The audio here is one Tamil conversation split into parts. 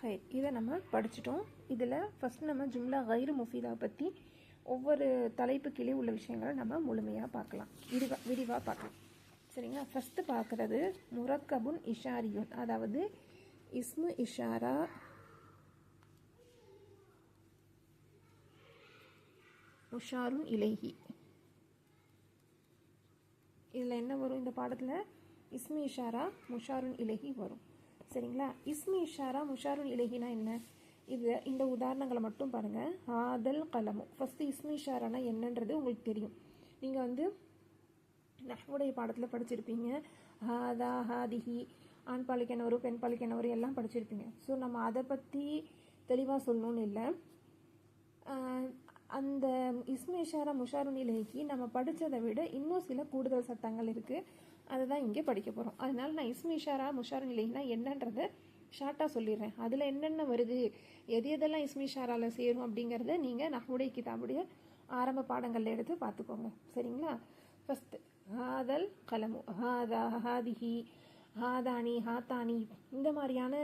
ஹை இதை நம்ம படிச்சிட்டோம். இதில் ஃபஸ்ட் நம்ம ஜும்லா ஹைரு முஃபீதா பற்றி ஒவ்வொரு தலைப்பு கீழே உள்ள விஷயங்களை நம்ம முழுமையாக பார்க்கலாம். விரிவாக விரிவாக பார்க்கலாம். சரிங்களா? ஃபஸ்ட்டு பார்க்குறது முரக்கபுன் இஷாரியுன். அதாவது இஸ்மு இஷாரா முஷாருன் இலகி இதில் என்ன வரும்? இந்த பாடத்தில் இஸ்மி இஷாரா முஷாருன் இலகி வரும். சரிங்களா? இஸ்மி இஷாரா முஷாருன் இலகினா என்ன? இது இந்த உதாரணங்களை மட்டும் பாருங்கள் ஆதல் கலமு. ஃபஸ்ட்டு இஸ்மி இஷாரானா என்னன்றது உங்களுக்கு தெரியும். நீங்கள் வந்து நஹ்வுடைய பாடத்தில் படிச்சிருப்பீங்க. ஹாதா ஹாதிஹி ஆண் பாலிக்கணவர் பெண் பாலிக்கணவர் எல்லாம் படிச்சிருப்பீங்க. ஸோ நம்ம அதை பற்றி தெளிவாக சொல்லணும்னு இல்லை. அந்த இஸ்மி இஷாரா முஷாருன் இலகிக்கு நம்ம படித்ததை விட இன்னும் சில கூடுதல் சட்டங்கள் இருக்குது அதை தான் இங்கே படிக்க போகிறோம் அதனால நான் இஸ்மி இஷாரா முஷாருன் இலகினா என்னன்றதை ஷார்ட்டாக சொல்லிடுறேன். அதில் என்னென்ன வருது எது எதெல்லாம் இஸ்மி இஷாராவில் சேரும் அப்படிங்கிறத நீங்கள் நம்முடைய கிதாபுடைய ஆரம்ப பாடங்களில் எடுத்து பார்த்துக்கோங்க. சரிங்களா? ஃபஸ்ட்டு ஹாதல் கலமு ஹாதா ஹாதிஹி ஹாதானி ஹாத்தானி இந்த மாதிரியான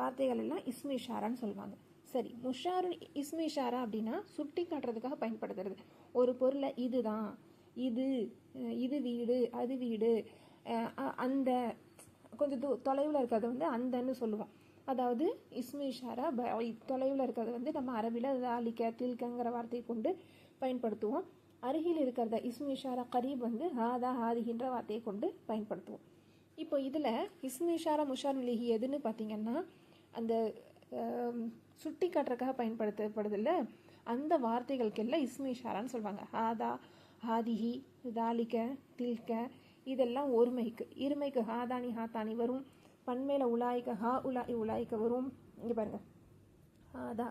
வார்த்தைகள் எல்லாம் இஸ்மி ஷாரான்னு சொல்லுவாங்க. சரி முஷாரு இஸ்மி ஷாரா அப்படின்னா சுட்டி காட்டுறதுக்காக பயன்படுத்துறது. ஒரு பொருளை இதுதான் இது இது வீடு அது வீடு. அ- அந்த கொஞ்சம் தூ தொலைவில் இருக்கிறத வந்து அந்தன்னு சொல்லுவோம். அதாவது இஸ்மி இஷாரா தொலைவில் இருக்கிறத வந்து நம்ம அரபியில் தாலிக்க தில்கங்கிற வார்த்தையை கொண்டு பயன்படுத்துவோம். அருகில் இருக்கிறத இஸ்மிஷாரா கரீப் வந்து ஹாதா ஹாதிகின்ற வார்த்தையை கொண்டு பயன்படுத்துவோம். இப்போ இதில் இஸ்மிஷாரா முஷார் மிலிஹி எதுன்னு பார்த்தீங்கன்னா அந்த சுட்டி காட்டுறதுக்காக பயன்படுத்தப்படுதில்ல அந்த வார்த்தைகளுக்கெல்லாம் இஸ்மிஷாரான்னு சொல்லுவாங்க. ஹாதா ஹாதிஹி தாலிக தில்க இதெல்லாம் ஒருமைக்கு. இருமைக்கு ஹாதானி ஹாத்தானி வரும். பன்மேல உலாய்க்க ஹா உலாய் உலாய்க்க வரும். இங்கே பாருங்க. ஹாதா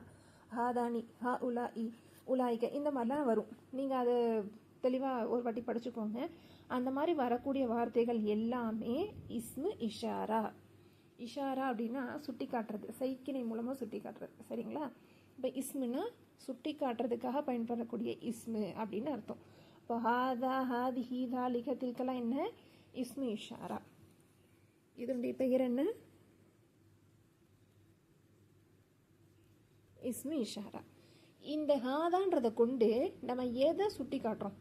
ஹாதானி ஹா உலா இ உலாய்க்க இந்த மாதிரிலாம் வரும். நீங்கள் அதை தெளிவாக ஒரு வாட்டி படிச்சுக்கோங்க. அந்த மாதிரி வரக்கூடிய வார்த்தைகள் எல்லாமே இஸ்மு இஷாரா. இஷாரா அப்படின்னா சுட்டி காட்டுறது. சைக்கிணை மூலமாக சுட்டி காட்டுறது. சரிங்களா? இப்போ இஸ்முன்னா சுட்டி காட்டுறதுக்காக பயன்படக்கூடிய இஸ்மு அப்படின்னு அர்த்தம். இப்போ ஹாதா ஹாதி ஹீதா லிகத்திற்கெல்லாம் என்ன? இஸ்மி இஷாரா. இதனுடைய பெயர் என்ன? இஸ்மி இஷாரா. இந்த ஹாதான்றதை கொண்டு நம்ம எதை சுட்டி காட்டுறோம்?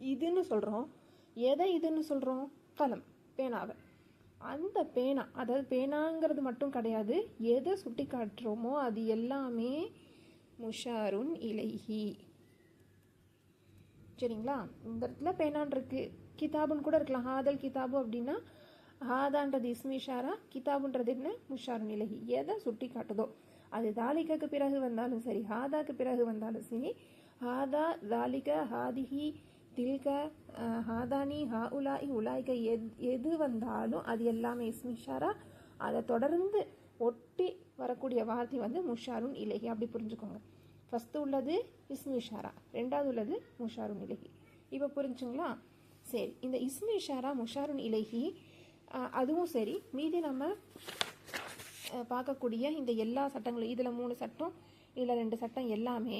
இதுன்னு சொல்கிறோம் எதை இதுன்னு சொல்கிறோம் கலம் பேனாவை. அந்த பேனா அதாவது பேனாங்கிறது மட்டும் கிடையாது. எதை சுட்டி காட்டுறோமோ அது எல்லாமே முஷாருன் இலைஹி. சரிங்களா? இந்த இடத்துல பேனான் இருக்கு? கிதாபுன்னு கூட இருக்கலாம். ஹாதல் கிதாபு அப்படின்னா ஹாதான்றது இஸ்மிஷாரா கிதாபுன்றது என்ன? முஷாருன் இலகி எதை சுட்டி காட்டுதோ அது தாலிகாக்கு பிறகு வந்தாலும் சரி ஹாதாக்கு பிறகு வந்தாலும் சரி ஹாதா தாலிக ஹாதிஹி தில்க ஹாதானி ஹா உலாய் உலாய்க எத் எது வந்தாலும் அது எல்லாமே இஸ்மிஷாரா அதை தொடர்ந்து ஒட்டி வரக்கூடிய வார்த்தை வந்து முஷாருன் இலகி அப்படி புரிஞ்சுக்கோங்க. ஃபஸ்ட்டு உள்ளது இஸ்மி இஷாரா. ரெண்டாவது உள்ளது முஷாருன் இலகி. இப்போ புரிஞ்சுங்களா? சரி இந்த இஸ்மி இஷாரா முஷாருன் இலகி அதுவும் சரி. மீதி நம்ம பார்க்கக்கூடிய இந்த எல்லா சட்டங்களும் இதில் மூணு சட்டம் இதில் ரெண்டு சட்டம் எல்லாமே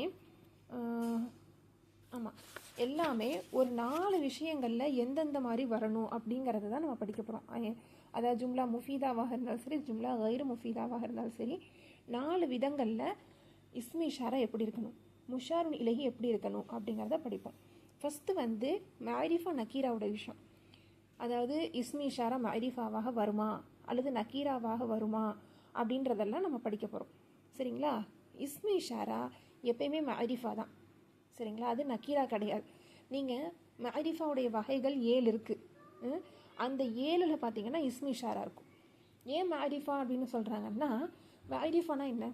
ஆமாம் எல்லாமே ஒரு நாலு விஷயங்களில் எந்தெந்த மாதிரி வரணும் அப்படிங்கிறத தான் நம்ம படிக்க போகிறோம் அதாவது ஜும்லா முஃபீதாவாக இருந்தாலும் சரி ஜும்லா கயிறு முஃபீதாவாக இருந்தாலும் சரி நாலு விதங்களில் இஸ்மி இஷாரா எப்படி இருக்கணும்? முஷாருன் இலகி எப்படி இருக்கணும்? அப்படிங்கிறத படிப்போம். ஃபஸ்ட்டு வந்து மேரிஃபா நக்கீராவோட விஷயம். அதாவது இஸ்மி இஷாரா மைரிஃபாவாக வருமா? அல்லது நக்கீராவாக வருமா? அப்படின்றதெல்லாம் நம்ம படிக்க போகிறோம் சரிங்களா? இஸ்மி இஷாரா எப்பயுமே மைரிஃபா தான். சரிங்களா? அது நக்கீரா கிடையாது. நீங்கள் மைரிஃபாவுடைய வகைகள் ஏழு இருக்குது அந்த ஏழில் பார்த்தீங்கன்னா இஸ்மி இஷாரா இருக்கும். ஏன் மேரிஃபா அப்படின்னு சொல்கிறாங்கன்னா மைரிஃபானா என்ன?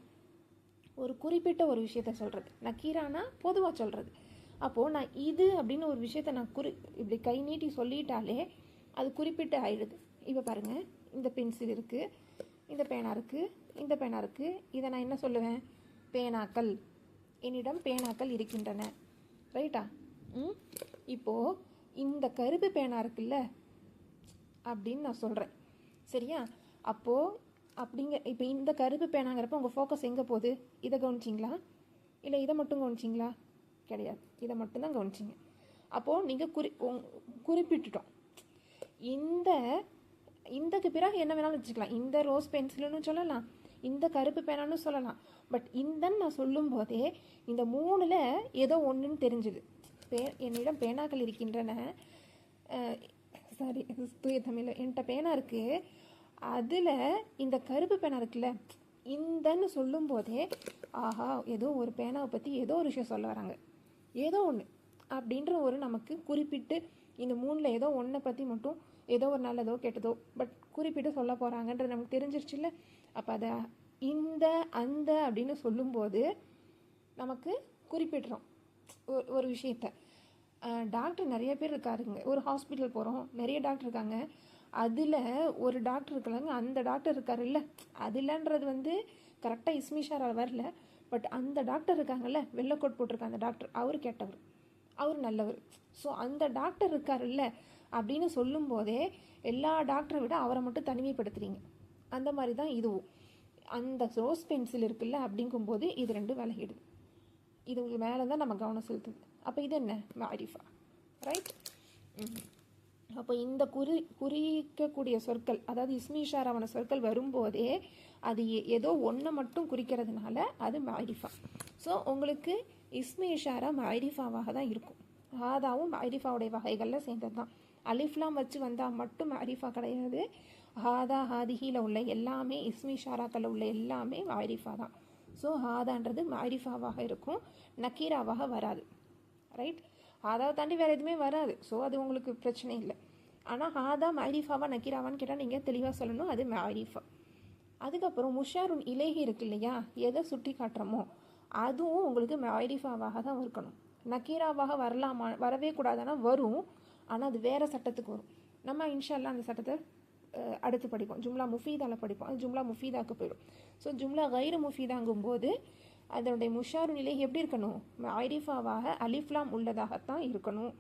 ஒரு குறிப்பிட்ட ஒரு விஷயத்த சொல்கிறது நக்கீரானா பொதுவாக சொல்கிறது அப்போது நான் இது அப்படின்னு ஒரு விஷயத்த நான் குறி இப்படி கை நீட்டி சொல்லிட்டாலே அது குறிப்பிட்டு ஆயிடுது. இப்போ பாருங்கள் இந்த பென்சில் இருக்குது இந்த பேனா இருக்குது இந்த பேனா இருக்குது இதை நான் என்ன சொல்லுவேன்? பேனாக்கள். என்னிடம் பேனாக்கள் இருக்கின்றன. ரைட்டா? ம்? இப்போது இந்த கருப்பு பேனா இருக்குல்ல அப்படின்னு நான் சொல்கிறேன் சரியா? அப்போது அப்படிங்க இப்போ இந்த கருப்பு பேனாங்கிறப்ப உங்கள் ஃபோக்கஸ் எங்கே போகுது? இதை கவனிச்சிங்களா? இல்லை இதை மட்டும் கவனிச்சிங்களா? கிடையாது. இதை மட்டும்தான் கவனிச்சிங்க. அப்போது நீங்கள் குறி உங்- குறிப்பிட்டுட்டோம். இந்த இந்தக்கு பிறகு என்ன வேணாலும் வச்சுக்கலாம். இந்த ரோஸ் பென்சிலுன்னு சொல்லலாம். இந்த கருப்பு பேனான்னு சொல்லலாம். பட் இந்தன்னு நான் சொல்லும் போதே இந்த மூணில் ஏதோ ஒன்றுன்னு தெரிஞ்சுது. பே என்னிடம் பேனாக்கள் இருக்கின்றன. சாரி தூய தமிழில் என்கிட்ட பேனா இருக்குது அதில் இந்த கருப்பு பேனா இருக்குல்ல இந்தன்னு சொல்லும் போதே ஆஹா ஏதோ ஒரு பேனாவை பற்றி ஏதோ ஒரு விஷயம் சொல்ல வராங்க. ஏதோ ஒன்று அப்படின்ற ஒரு நமக்கு குறிப்பிட்டு இந்த மூணில் ஏதோ ஒன்றை பற்றி மட்டும் ஏதோ ஒரு நல்லதோ கெட்டதோ பட் குறிப்பிட்டு சொல்ல போகிறாங்கன்றது நமக்கு தெரிஞ்சிருச்சுல்ல. அப்போ அதை இந்த அந்த அப்படின்னு சொல்லும்போது நமக்கு குறிப்பிடுறோம். ஒரு ஒரு விஷயத்த. டாக்டர் நிறைய பேர் இருக்காருங்க. ஒரு ஹாஸ்பிட்டல் போகிறோம் நிறைய டாக்டர் இருக்காங்க. அதில் ஒரு டாக்டர் இருக்கலாங்க அந்த டாக்டர் இருக்காருல்ல அதில்ன்றது வந்து கரெக்டாக இஸ்மிஷாரால் வரல. பட் அந்த டாக்டர் இருக்காங்கல்ல வெள்ளைக்கோட் போட்டிருக்க அந்த டாக்டர் அவர் கேட்டவர். அவர் நல்லவர். ஸோ அந்த டாக்டர் இருக்காருல்ல அப்படின்னு சொல்லும்போதே எல்லா டாக்டரை விட அவரை மட்டும் தனிமைப்படுத்துறீங்க. அந்த மாதிரி தான் இதுவும். அந்த ரோஸ் பென்சில் இருக்குல்ல அப்படிங்கும்போது இது ரெண்டும் விலகிடுது. இது மேலே தான் நம்ம கவனம் செலுத்துது. அப்போ இது என்ன? மாரிஃபா ரைட் அப்போ இந்த குறி குறிக்கக்கூடிய சொற்கள் அதாவது இஸ்மிஷாராவான சொற்கள் வரும்போதே அது எ- ஏதோ ஒன்றை மட்டும் குறிக்கிறதுனால அது மாரிஃபா. ஸோ உங்களுக்கு இஸ்மி ஷாரா மாரிஃபாவாக தான் இருக்கும். ஹாதாவும் மாரிஃபாவுடைய வகைகளில் சேர்ந்தது தான் அலிஃப்லாம் வச்சு வந்தால் மட்டும் மாரிஃபா கிடையாது. ஹாதா ஹாதிஹியில் உள்ள எல்லாமே இஸ்மி இஷாராக்களில் உள்ள எல்லாமே மாரிஃபா தான். ஸோ ஹாதான்றது மாரிஃபாவாக இருக்கும். நக்கீராவாக வராது. ரைட் ஆதாவை தாண்டி வேறு எதுவுமே வராது. ஸோ அது உங்களுக்கு பிரச்சனை இல்லை. ஆனால் ஆதா மாரிஃபாவா நக்கீராவான்னு கேட்டால் நீங்கள் தெளிவாக சொல்லணும் அது மாரிஃபா. அதுக்கப்புறம் முஷாருன் இலேகி இருக்கு இல்லையா? எதை சுட்டி காட்டுறோமோ அதுவும் உங்களுக்கு மாரிஃபாவாக தான் இருக்கணும். நக்கீராவாக வரலாமா வரவே கூடாதுன்னா வரும் ஆனால் அது வேறு சட்டத்துக்கு வரும். நம்ம இன்ஷால்லாம் அந்த சட்டத்தை அடுத்து படிப்போம். ஜும்லா முஃபீதாவில் படிப்போம். அது ஜும்லா முஃபீதாவுக்கு போயிடும். ஸோ ஜும்லா கைரு முஃபீதாங்கும் போது அதனுடைய முஷாரு நிலை எப்படி இருக்கணும்? ஐரிஃபாவாக அலிஃப்லாம் உள்ளதாகத்தான் இருக்கணும்.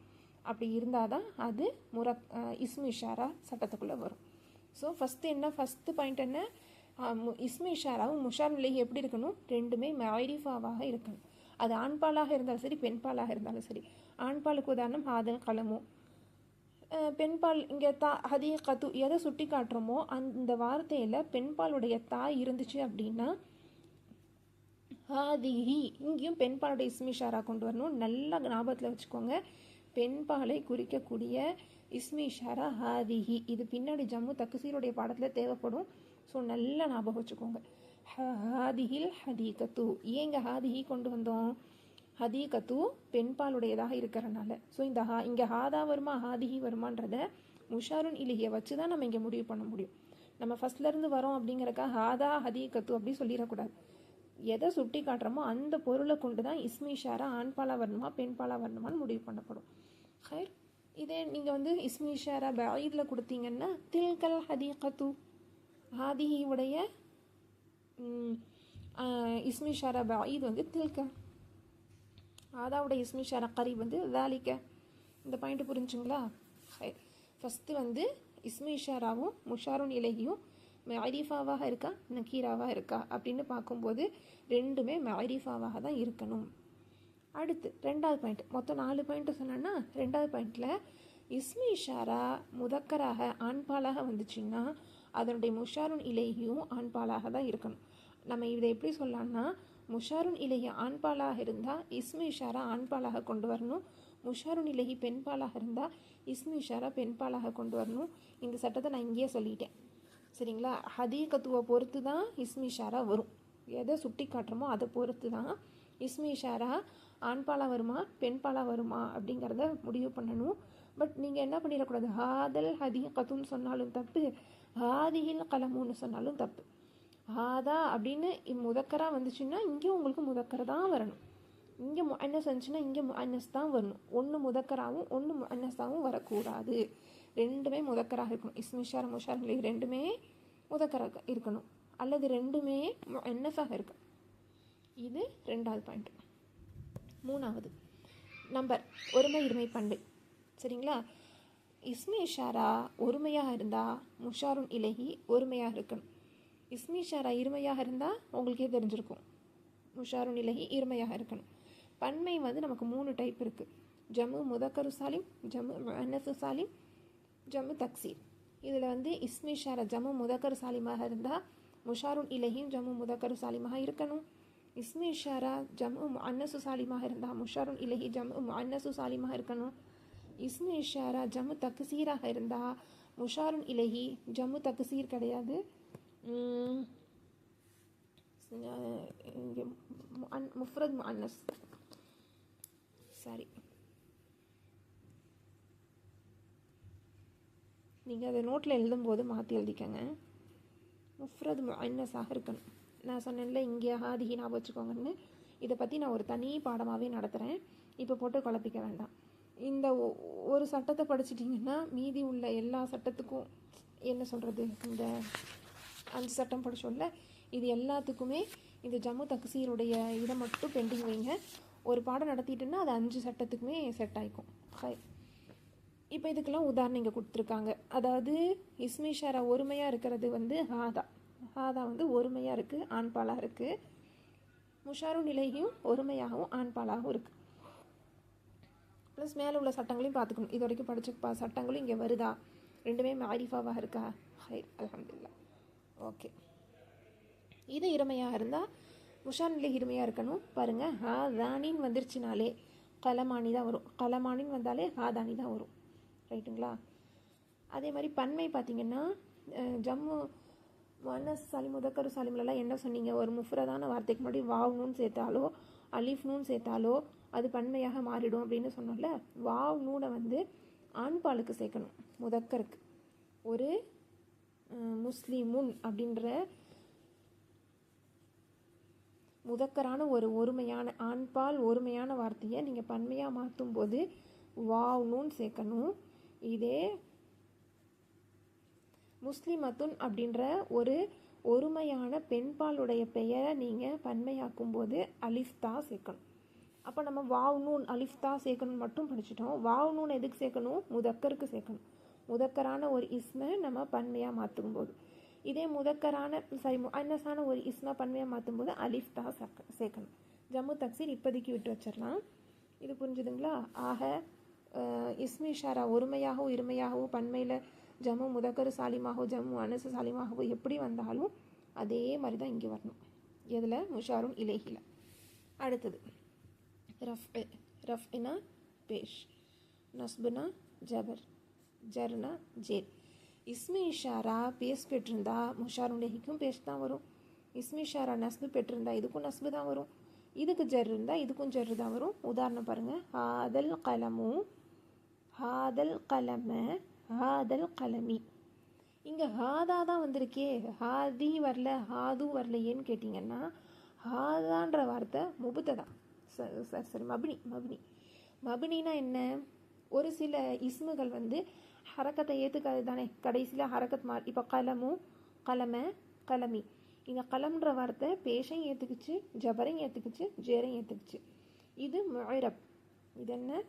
அப்படி இருந்தால் தான் அது முரத் அஹ், இஸ்மு இஷாரா சட்டத்துக்குள்ளே வரும். ஸோ ஃபஸ்ட்டு என்ன? ஃபஸ்ட்டு பாயிண்ட் என்ன? இஸ்மிஷாராவும் இஸ்மு இஷாராவும் முஷார் நிலை எப்படி இருக்கணும்? ரெண்டுமே ஐரிஃபாவாக இருக்கணும். அது ஆண்பாலாக இருந்தாலும் சரி பெண்பாலாக இருந்தாலும் சரி. ஆண்பாலுக்கு உதாரணம் ஹாதல் கலமு பெண்பால் இங்கே தா அதிக கத்து எதை சுட்டி காட்டுறோமோ அந்த வார்த்தையில் பெண்பாலுடைய தாய் இருந்துச்சு அப்படின்னா ஹாதிஹி இங்கேயும் பெண்பாலுடைய இஸ்மிஷாரா கொண்டு வரணும். நல்லா ஞாபகத்தில் வச்சுக்கோங்க. பெண்பாலை குறிக்கக்கூடிய இஸ்மிஷாரா ஹாதிஹி இது பின்னாடி ஜம்மு தக்குசீருடைய பாடத்தில் தேவைப்படும். ஸோ நல்லா ஞாபகம் வச்சுக்கோங்க. ஹ- ஹாதிஹில் ஹதீகத்து. ஏங்க ஹாதிஹி கொண்டு வந்தோம்? ஹதீகத்து பெண்பாலுடையதாக இருக்கிறனால. ஸோ இந்த ஹா இங்கே ஹாதா வருமா ஹாதிஹி வருமான்றத முஷாருன் இலியை வச்சு தான் நம்ம இங்கே முடிவு பண்ண முடியும். நம்ம ஃபர்ஸ்ட்லேருந்து வரோம் அப்படிங்கிறக்கா ஹாதா ஹதீகத்து அப்படி சொல்லிடக்கூடாது. எதை சுட்டி காட்டுறோமோ அந்த பொருளை கொண்டு தான் இஸ்மிஷாரா ஆண்பாலா வரணுமா பெண்பாலா வரணுமான்னு முடிவு பண்ணப்படும். ஹயர் இதே நீங்கள் வந்து இஸ்மிஷாரா பைதில் கொடுத்தீங்கன்னா தில்கல் ஹதீகத்து ஹாதிஹி உடைய ம், ஆஹ், இஸ்மிஷாரா வந்து தில்க ஆதாவுடைய இஸ்மிஷாரா கரீப் வந்து வேலிக்க இந்த பாயிண்ட் புரிஞ்சுங்களா? ஹயர் ஃபஸ்ட்டு வந்து இஸ்மி ஷாராவும் முஷாருன் இலகியும் மைரிஃபாவாக இருக்கா? நக்கீராவாக இருக்கா? அப்படின்னு பார்க்கும்போது ரெண்டுமே மைரிஃபாவாக தான் இருக்கணும். அடுத்து ரெண்டாவது பாயிண்ட் மொத்தம் நாலு பாயிண்ட்டு சொன்னேன்னா ரெண்டாவது பாயிண்டில் இஸ்மி இஷாரா முதக்கராக ஆண்பாலாக வந்துச்சுன்னா அதனுடைய முஷாருன் இலையும் ஆண்பாலாக தான் இருக்கணும். நம்ம இதை எப்படி சொல்லலாம்னா முஷாருன் இலைய ஆண்பாலாக இருந்தால் இஸ்மி இஷாரா ஆண்பாலாக கொண்டு வரணும். முஷாருன் இலகி பெண்பாலாக இருந்தால் இஸ்மி இஷாரா பெண்பாலாக கொண்டு வரணும். இந்த சட்டத்தை நான் இங்கேயே சொல்லிட்டேன். சரிங்களா? ஹதீகத்துவை பொறுத்து தான் இஸ்மி இஷாரா வரும். எதை சுட்டி காட்டுறோமோ அதை பொறுத்து தான் இஸ்மி இஷாரா ஆண்பாலா வருமா பெண்பாலாக வருமா அப்படிங்கிறத முடிவு பண்ணணும். பட் நீங்கள் என்ன பண்ணிடக்கூடாது? ஹாதல் ஹதீகத்துன்னு சொன்னாலும் தப்பு. ஹாதியில் கலமுன்னு சொன்னாலும் தப்பு. ஹாதா அப்படின்னு முதக்கரா வந்துச்சுன்னா இங்கே உங்களுக்கு முதக்கரை தான் வரணும். இங்கே முன்னஸ் வந்துச்சுன்னா இங்கே முன்னஸ் தான் வரணும். ஒன்று முதக்கராகவும் ஒன்று முன்னஸாகவும் வரக்கூடாது. ரெண்டுமே முதக்கராக இருக்கணும். இஸ்மிஷார் முஷார் நிலை ரெண்டுமே முதக்கராக இருக்கணும். அல்லது ரெண்டுமே முன்னஸாக இருக்கு இது ரெண்டாவது பாயிண்ட் மூணாவது. நம்பர் ஒருமை இருமை பண்பு. சரிங்களா? இஸ்மி இஷாரா ஒருமையாக இருந்தால் முஷாருன் இலகி ஒருமையாக இருக்கணும். இஸ்மி இஷாரா இருமையாக இருந்தால் உங்களுக்கே தெரிஞ்சிருக்கும். முஷாருன் இலகி இருமையாக இருக்கணும். பன்மை வந்து நமக்கு மூணு டைப் இருக்குது ஜம்மு முதக்கரு சாலிம் ஜம்மு அன்னசு சாலிம் ஜம்மு தக்சீர். இதில் வந்து இஸ்மி ஷார ஜம்மு முதக்கர் சாலிமாக இருந்தால் முஷாருன் இலஹியும் ஜம்மு முதக்கர் சாலிமாக இருக்கணும். இஸ்மி ஷாரா ஜம்மு அன்னசு சாலிமாக இருந்தால் முஷாருன் இலஹி ஜம்மு அன்னசு சாலிமாக இருக்கணும். இஸ்மி ஷாரா ஜம்மு தக்சீராக இருந்தால் முஷாருன் இலஹி ஜம்மு தக்சீர் கிடையாது. இங்கே முஃப்ரத் அன்னஸ் சாரி. நீங்கள் அதை நோட்டில் எழுதும்போது மாற்றி எழுதிக்கங்க. முஃப்ரத் முன்னஸாக இருக்கணும். நான் சொன்னேன்ல இங்கே ஹாதிஹி ஞாபகம் வச்சுக்கோங்கன்னு. இதை பற்றி நான் ஒரு தனி பாடமாகவே நடத்துகிறேன் இப்போ போட்டு குழப்பிக்க வேண்டாம். இந்த ஒ- ஒரு சட்டத்தை படிச்சிட்டிங்கன்னா மீதி உள்ள எல்லா சட்டத்துக்கும் என்ன சொல்கிறது இந்த அஞ்சு சட்டம் படித்தோம்ல இது எல்லாத்துக்குமே இந்த ஜம்மு தக்சீருடைய இதை மட்டும் பெண்டிங் வைங்க. ஒரு பாடம் நடத்திட்டுன்னா அது அஞ்சு சட்டத்துக்குமே செட் ஆகிக்கும் ஹை இப்போ இதுக்கெல்லாம் உதாரணம் இங்கே கொடுத்துருக்காங்க. அதாவது இஸ்மிஷாரா ஒருமையாக இருக்கிறது வந்து ஹாதா. ஹாதா வந்து ஒருமையாக இருக்குது ஆண்பாலாக இருக்குது முஷாரு நிலையும் ஒருமையாகவும் ஆண்பாலாகவும் இருக்குது ப்ளஸ் மேலே உள்ள சட்டங்களையும் பார்த்துக்கணும். இது வரைக்கும் படிச்சுப்பா சட்டங்களும் இங்கே வருதா? ரெண்டுமே மாரிஃபாவாக இருக்கா? ஹை அலமதுல்லா ஓகே. இது இருமையாக இருந்தால் முஷார் நிலை இருமையாக இருக்கணும். பாருங்கள் ஹாதானின்னு வந்துருச்சுனாலே கலமானி தான் வரும். கலமானின்னு வந்தாலே ஹாதானி தான் வரும். ரைட்டுங்களா? அதே மாதிரி பன்மை பார்த்தீங்கன்னா ஜம்மு மனஸ் சாலிம் முதக்கரு சாலிம்லலாம் என்ன சொன்னீங்க? ஒரு முஃப்ரதான வார்த்தைக்கு முன்னாடி வாவ் நூன் சேர்த்தாலோ அலிஃப் நூன் சேர்த்தாலோ அது பன்மையாக மாறிடும் அப்படின்னு சொன்னோம்ல வாவ் நூனை வந்து ஆண்பாலுக்கு சேர்க்கணும் முதக்கருக்கு. ஒரு முஸ்லீமுன் அப்படின்ற முதக்கரான ஒரு ஒருமையான ஆண்பால் ஒருமையான வார்த்தையை நீங்கள் பன்மையாக மாற்றும் போது நூன் சேர்க்கணும். இதே முஸ்லிமத்துன் அப்படின்ற ஒரு ஒருமையான பெண்பாலுடைய பெயரை நீங்கள் பன்மையாக்கும் போது அலிஃப்தா சேர்க்கணும். அப்போ நம்ம வாவ் நூன் அலிஃப்தா சேர்க்கணும் மட்டும் படிச்சிட்டோம். வாவ் நூன் எதுக்கு சேர்க்கணும்? முதக்கருக்கு சேர்க்கணும். முதக்கரான ஒரு இஸ்மை நம்ம பன்மையாக மாற்றும் போது இதே முதக்கரான சாரி அன்னஸான ஒரு இஸ்மை பன்மையாக மாற்றும் போது அலிஃப்தா சேர்க்க சேர்க்கணும். ஜம்மு தக்சீர் இப்போதைக்கு விட்டு வச்சிடலாம். இது புரிஞ்சுதுங்களா? ஆக இஸ்மி ஷாரா ஒருமையாகவும் இருமையாகவோ பன்மையில் ஜம்மு முதக்கரு சாலிமாகவோ ஜம்மு அனசு சாலிமாகவோ எப்படி வந்தாலும் அதே மாதிரி தான் இங்கே வரணும். எதில்? முஷாரும் இலேகில அடுத்தது ரஃப். ரஃப்னா பேஷ். நஸ்புனா ஜபர். ஜர்னா ஜேர் இஸ்மி இஷாரா பேஸ் பெற்றிருந்தா முஷாருண்டேஹிக்கும் பேஸ் தான் வரும். இஸ்மி இஷாரா நஸ்பு பெற்றிருந்தா இதுக்கும் நஸ்பு தான் வரும். இதுக்கு ஜர் இருந்தால் இதுக்கும் ஜர் தான் வரும். உதாரணம் பாருங்கள் ஹாதல் கலமும் ஹாதல் கலம ஹாதல் கலமி. இங்கே ஹாதா தான் வந்திருக்கே. ஹாதி வரல ஹாது வரலையேன்னு கேட்டிங்கன்னா ஹாதான்ற வார்த்தை முபுத்ததா. சரி சரி சரி மபினி மபினி. மபினினா என்ன? ஒரு சில இஸ்முகள் வந்து ஹரக்கத்தை ஏற்றுக்காது தானே. கடைசியில் ஹரக்கத் மா இப்போ கலமும் கலமை கலமி. இங்கே கலம்ன்ற வார்த்தை பேஷையும் ஏற்றுக்குச்சு ஜபரையும் ஏற்றுக்குச்சு ஜேரையும் ஏற்றுக்குச்சு இது மொயரப் இது என்ன?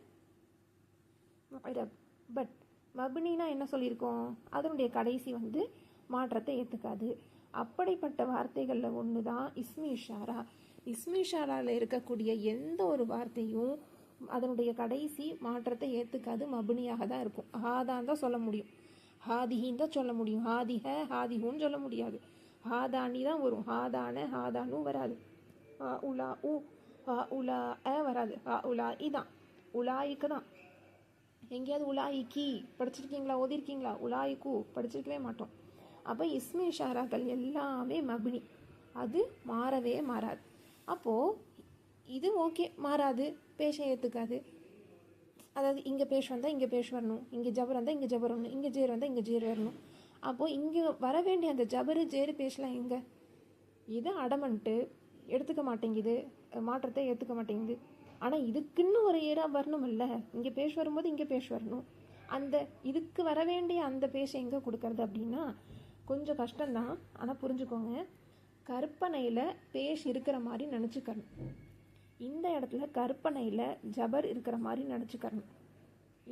முயரப் பட் மபினினா என்ன சொல்லியிருக்கோம்? அதனுடைய கடைசி வந்து மாற்றத்தை ஏற்றுக்காது அப்படிப்பட்ட வார்த்தைகளில் ஒன்று தான் இஸ்மி இஷாரா. இஸ்மி இஷாராவில் இருக்கக்கூடிய எந்த ஒரு வார்த்தையும் அதனுடைய கடைசி மாற்றத்தை ஏற்றுக்காது மபினியாக தான் இருக்கும். ஹாதான் தான் சொல்ல முடியும். ஹாதிஹின்னு தான் சொல்ல முடியும். ஹாதிஹ ஹாதிஹுன்னு சொல்ல முடியாது. ஹாதானி தான் வரும். ஹாதான ஹாதானும் வராது. உலா உ ஹா உலா அ வராது. ஹா உலா இதான் உலாய்க்கு தான். எங்கேயாவது உலாயி கீ படிச்சிருக்கீங்களா ஓதிருக்கீங்களா? உலாயிக்கு படிச்சிருக்கவே மாட்டோம். அப்போ இஸ்மி இஷாராக்கள் எல்லாமே மபினி. அது மாறவே மாறாது. அப்போது இது ஓகே மாறாது பேஷ ஏற்றுக்காது அதாவது இங்கே பேஷ் வந்தால் இங்கே பேஷ் வரணும் இங்கே ஜபர் வந்தால் இங்கே ஜபர் வரணும் இங்கே ஜேர் வந்தால் இங்கே ஜேர் வரணும். அப்போது இங்கே வர வேண்டிய அந்த ஜபரு ஜேரு பேசலாம் எங்கே? இது அடமன்ட்டு எடுத்துக்க மாட்டேங்குது மாற்றத்தை ஏற்றுக்க மாட்டேங்குது. ஆனால் இதுக்குன்னு ஒரு ஏரா வரணுமில்ல இங்கே பேஷ் வரும்போது இங்கே பேஷ் வரணும். அந்த இதுக்கு வர வேண்டிய அந்த பேஷை எங்கே கொடுக்கறது அப்படின்னா கொஞ்சம் கஷ்டம்தான். ஆனால் புரிஞ்சுக்கோங்க. கற்பனையில் பேஷ் இருக்கிற மாதிரி நினச்சிக்கணும். இந்த இடத்துல கற்பனையில் ஜபர் இருக்கிற மாதிரி நினச்சிக்கணும்.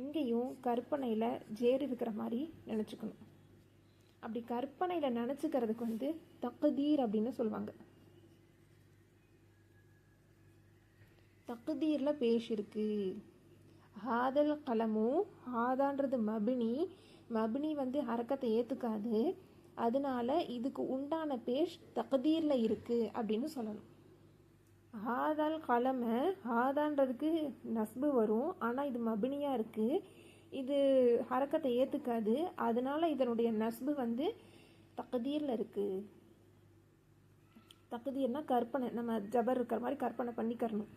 இங்கேயும் கற்பனையில் ஜேர் இருக்கிற மாதிரி நினச்சிக்கணும். அப்படி கற்பனையில் நினச்சிக்கிறதுக்கு வந்து தக்குதீர் அப்படின்னு சொல்லுவாங்க. தகுதீரில் பேஷ் இருக்குது ஹாதல் கலமு ஹாதான்றது மபினி. மபினி வந்து ஹரக்கத்தை ஏற்றுக்காது அதனால இதுக்கு உண்டான பேஷ் தகுதீரில் இருக்குது அப்படின்னு சொல்லணும். ஹாதால் கலமை ஹாதான்றதுக்கு நஸ்பு வரும். ஆனால் இது மபினியாக இருக்குது இது ஹரக்கத்தை ஏற்றுக்காது அதனால இதனுடைய நஸ்பு வந்து தகுதீரில் இருக்குது தகுதீர்னா கற்பனை. நம்ம ஜபர் இருக்கிற மாதிரி கற்பனை பண்ணிக்கிறணும்.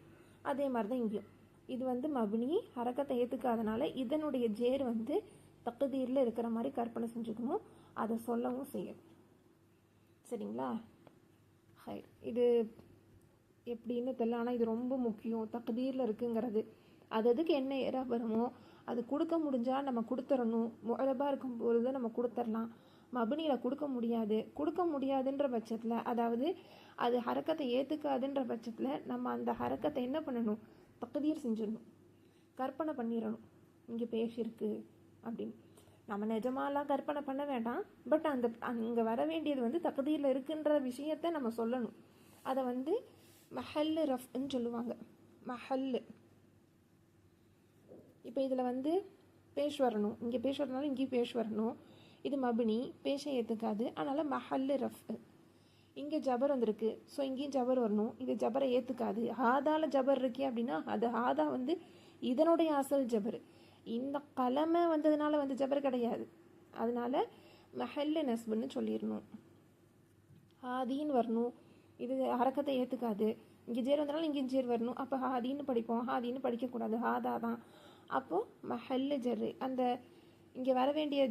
அதே மாதிரி தான் இங்கேயும். இது வந்து மபினி ஹரக்கத்தை ஏற்றுக்காதனால இதனுடைய ஜேர் வந்து தகுதியில் இருக்கிற மாதிரி கற்பனை செஞ்சுக்கணும். அதை சொல்லவும் செய்யும் சரிங்களா? ஹை இது எப்படின்னு தெரியல. ஆனால் இது ரொம்ப முக்கியம். தகுதியில் இருக்குங்கிறது. அது அதுக்கு என்ன ஏறா வருமோ அது கொடுக்க முடிஞ்சால் நம்ம கொடுத்துடணும் முழபாக இருக்கும் பொழுது நம்ம கொடுத்துடலாம் மபினியில் கொடுக்க முடியாது. கொடுக்க முடியாதுன்ற பட்சத்தில் அதாவது அது ஹரக்கத்தை ஏற்றுக்காதுன்ற பட்சத்தில் நம்ம அந்த ஹரக்கத்தை என்ன பண்ணணும்? தகுதியர் செஞ்சிடணும். கற்பனை பண்ணிடணும். இங்கே பேசியிருக்கு அப்படின்னு. நம்ம நிஜமாலாம் கற்பனை பண்ண வேண்டாம். பட் அந்த அங்கே வர வேண்டியது வந்து தகுதியில் இருக்குன்ற விஷயத்த நம்ம சொல்லணும். அதை வந்து மஹல்லு ரஃப்னு சொல்லுவாங்க. மஹல்லு இப்போ இதில் வந்து பேஷ் வரணும். இங்கே பேஷ் வரனாலும் இங்கேயும் பேஷ் வரணும். இது மபினி. பேஷை ஏற்றுக்காது அதனால் மஹல்லு ரஃப். இங்கே ஜபர் வந்திருக்கு. ஸோ இங்கேயும் ஜபர் வரணும். இது ஜபரை ஏற்றுக்காது ஹாதால ஜபர் இருக்கே அப்படின்னா அது ஹாதா வந்து இதனுடைய அசல் ஜபர். இந்த கலமை வந்ததுனால வந்து ஜபர் கிடையாது. அதனால மஹல்லு நஸ்புன்னு சொல்லிடணும். ஹாதின்னு வரணும். இது அறக்கத்தை ஏற்றுக்காது இங்கே ஜேர் வந்தனால இங்கே ஜேர் வரணும். அப்போ ஹாதின்னு படிப்போம். ஹாதின்னு படிக்கக்கூடாது. ஹாதா தான். அப்போது மஹல்லு ஜெர்ரு. அந்த இங்கே வர வேண்டிய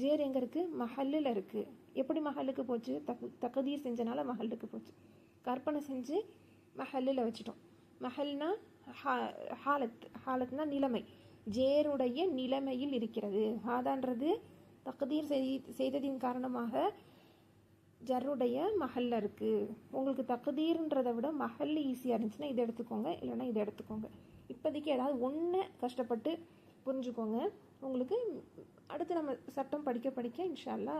ஜேர் எங்கே இருக்குது மஹல்லில் இருக்குது எப்படி மகளுக்கு போச்சு? தகு தகுதீர் செஞ்சனால மகளுக்கு போச்சு. கற்பனை செஞ்சு மஹல்லில் வச்சுட்டோம். மஹல்னா ஹா ஹாலத் ஹாலத்னா நிலைமை. ஜேருடைய நிலைமையில் இருக்கிறது. ஹாதான்றது தகுதீர் செய் செய்ததின் காரணமாக ஜருடைய மஹல்ல இருக்குது உங்களுக்கு தகுதீர்ன்றதை விட மஹல் ஈஸியாக இருந்துச்சுன்னா இதை எடுத்துக்கோங்க. இல்லைன்னா இதை எடுத்துக்கோங்க. இப்போதைக்கு ஏதாவது ஒன்று கஷ்டப்பட்டு புரிஞ்சுக்கோங்க. உங்களுக்கு அடுத்து நம்ம சட்டம் படிக்க படிக்க இன்ஷால்லா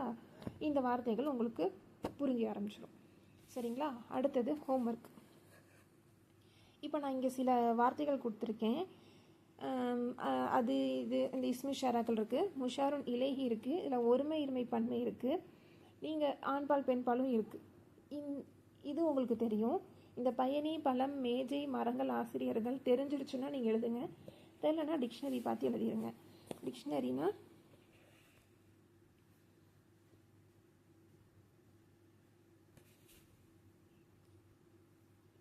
இந்த வார்த்தைகள் உங்களுக்கு புரிஞ்ச ஆரம்பிச்சிடும் சரிங்களா? அடுத்தது ஹோம்ஒர்க் இப்போ நான் இங்கே சில வார்த்தைகள் கொடுத்துருக்கேன். அது இது இந்த இஸ்மி ஷாராக்கள் இருக்குது முஷாருன் இலேஹி இருக்குது இதில் ஒருமை இருமை பன்மை இருக்குது நீங்கள் ஆண்பால் பெண்பாலும் இருக்குது இந் இது உங்களுக்கு தெரியும். இந்த பயணி பழம் மேஜை மரங்கள் ஆசிரியர்கள் தெரிஞ்சிருச்சுன்னா நீங்கள் எழுதுங்க. தெரியலனா டிக்ஷனரி பார்த்து எழுதிடுங்க டிக்ஷனரினா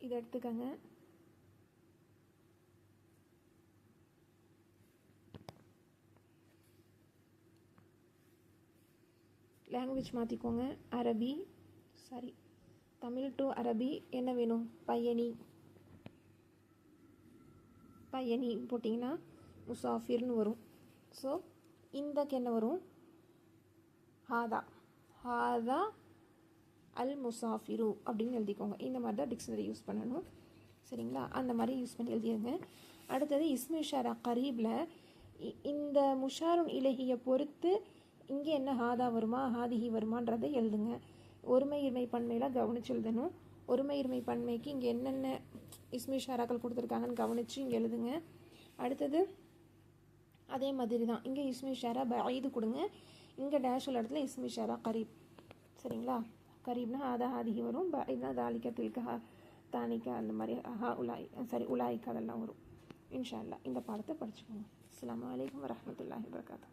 இதை எடுத்துக்கங்க. லாங்குவேஜ் மாற்றிக்கோங்க அரபி சாரி தமிழ் டு அரபி என்ன வேணும்? பையனி பையனி போட்டிங்கன்னா முசாஃபிர்னு வரும். ஸோ இந்தக்கு என்ன வரும்? ஹாதா. ஹாதா அல் முசாஃபிரு அப்படின்னு எழுதிக்கோங்க. இந்த மாதிரி தான் டிக்ஷனரி யூஸ் பண்ணணும். சரிங்களா? அந்த மாதிரி யூஸ் பண்ணி எழுதிடுங்க அடுத்தது இஸ்மி ஷாரா கரீபில் இந்த முஷாருன் இலகியை பொறுத்து இங்கே என்ன ஹாதா வருமா ஹாதிஹி வருமான்றதை எழுதுங்க. ஒருமை இருமை பன்மையில் கவனிச்சு எழுதணும். ஒருமை இருமை பன்மைக்கு இங்கே என்னென்ன இஸ்மி ஷாராக்கள் கொடுத்துருக்காங்கன்னு கவனித்து இங்கே எழுதுங்க. அடுத்தது அதே மாதிரி தான் இங்கே இஸ்மி ஷாரா பைது கொடுங்க. இங்கே டேஷ் உள்ள இடத்துல இஸ்மி ஷாரா கரீப். சரிங்களா? கரீப்னா ஆதா ஆதிகி வரும். பைத்னா தாலிக்கா தில்கா தானிக்கா அந்த மாதிரி ஹா உலாய் சாரி உலாய்க்கா அதெல்லாம் வரும். இன்ஷா அல்லா இந்த பாடத்தை படிச்சுக்கோங்க. அஸ்லாம் வலைக்கம் வரமத்துல்லாஹி வரகாத்தா